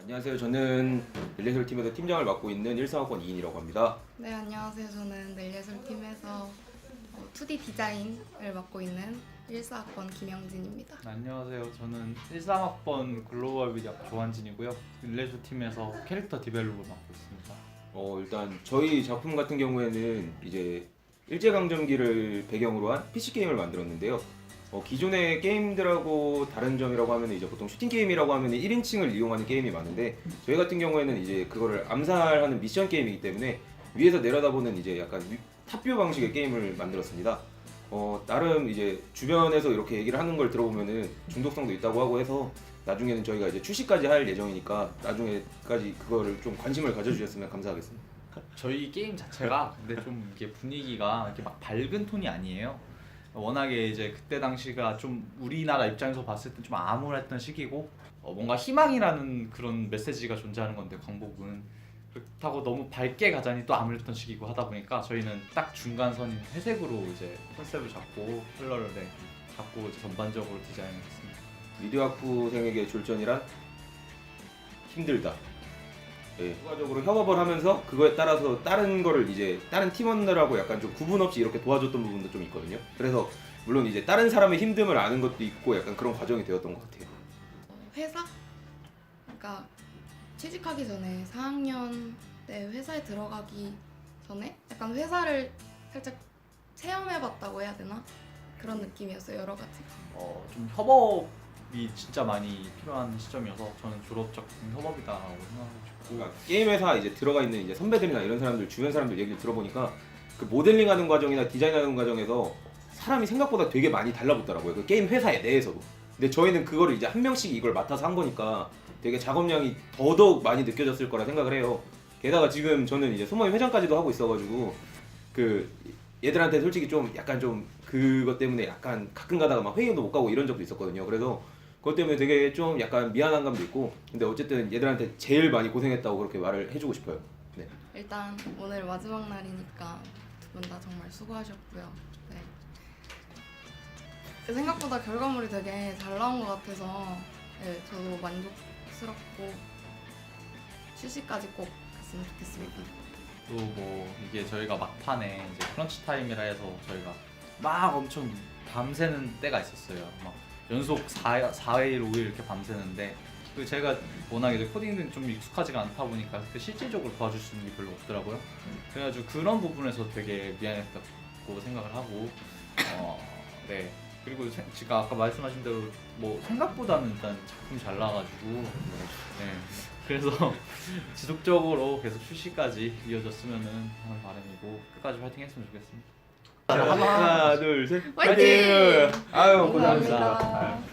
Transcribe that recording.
안녕하세요. 저는 릴레이설 팀에서 팀장을 맡고 있는 1상학번 이인이라고 합니다. 네, 안녕하세요. 저는 넬예술팀에서 어, 2D 디자인을 맡고 있는 1사학번 김영진입니다. 안녕하세요. 저는 13학번 글로벌 미디어 조한진이고요. 릴레이쇼 팀에서 캐릭터 디벨롭을 맡고 있습니다. 어, 일단 저희 작품 같은 경우에는 이제 일제강점기를 배경으로 한 PC 게임을 만들었는데요. 어, 기존의 게임들하고 다른 점이라고 하면 이제 보통 슈팅 게임이라고 하면 1인칭을 이용하는 게임이 많은데 저희 같은 경우에는 이제 그거를 암살하는 미션 게임이기 때문에 위에서 내려다보는 이제 약간 위- 탑뷰 방식의 게임을 만들었습니다. 어, 나름 이제 주변에서 이렇게 얘기를 하는 걸 들어보면은 중독성도 있다고 하고 해서 나중에는 저희가 이제 출시까지 할 예정이니까 나중에까지 그거를 좀 관심을 가져주셨으면 감사하겠습니다. 저희 게임 자체가 근데 좀 이게 분위기가 이렇게 막 밝은 톤이 아니에요. 워낙에 이제 그때 당시가 좀 우리나라 입장에서 봤을 때 좀 암울했던 시기고 어, 뭔가 희망이라는 그런 메시지가 존재하는 건데 광복은 그렇다고 너무 밝게 가자니 또 암울했던 시기고 하다 보니까 저희는 딱 중간선인 회색으로 이제 컨셉을 잡고 컬러를 네, 잡고 전반적으로 디자인했습니다. 미디어 학부생에게 졸전이란 힘들다. 예, 추가적으로 협업을 하면서 그거에 따라서 다른 거를 이제 다른 팀원들하고 약간 좀 구분 없이 이렇게 도와줬던 부분도 좀 있거든요. 그래서 물론 이제 다른 사람의 힘듦을 아는 것도 있고 약간 그런 과정이 되었던 것 같아요. 어, 회사? 그러니까 취직하기 전에 4학년 때 회사에 들어가기 전에 약간 회사를 살짝 체험해봤다고 해야 되나? 그런 느낌이었어요, 여러 가지. 어, 좀 협업이 진짜 많이 필요한 시점이어서 저는 졸업 작품 협업이다라고 생각하고 싶고 그러니까 게임 회사 이제 들어가 있는 이제 선배들이나 이런 사람들 주변 사람들 얘기를 들어보니까 그 모델링 하는 과정이나 디자인하는 과정에서 사람이 생각보다 되게 많이 달라붙더라고요. 그 게임 회사에 내에서도. 근데 저희는 그거를 이제 한 명씩 이걸 맡아서 한 거니까 되게 작업량이 더더욱 많이 느껴졌을 거라 생각을 해요. 게다가 지금 저는 이제 소모임 회장까지도 하고 있어가지고 그 얘들한테 솔직히 좀 약간 좀 그것 때문에 약간 가끔 가다가 막 회의도 못 가고 이런 적도 있었거든요. 그래서 그것 때문에 되게 좀 약간 미안한 감도 있고 근데 어쨌든 얘들한테 제일 많이 고생했다고 그렇게 말을 해주고 싶어요. 네. 일단 오늘 마지막 날이니까 두 분 다 정말 수고하셨고요. 네. 생각보다 결과물이 되게 잘 나온 것 같아서 네, 저도 만족스럽고 출시까지 꼭 갔으면 좋겠습니다. 또 뭐 이게 저희가 막판에 이제 크런치 타임이라 해서 저희가 막 엄청 밤새는 때가 있었어요. 막 연속 4, 4일, 5일 이렇게 밤새는데 그 제가 워낙 이제 코딩은 좀 익숙하지가 않다 보니까 그 실질적으로 도와줄 수 있는 게 별로 없더라고요. 그래가지고 그런 부분에서 되게 미안했다고 생각을 하고 어, 네. 그리고 세- 제가 아까 말씀하신 대로 뭐 생각보다는 일단 작품이 잘 나와가지고 네. 그래서 지속적으로 계속 출시까지 이어졌으면 하는 바람이고 끝까지 파이팅 했으면 좋겠습니다. 하나, 둘, 셋. 화이팅! 아유, 감사합니다. 고생하셨습니다.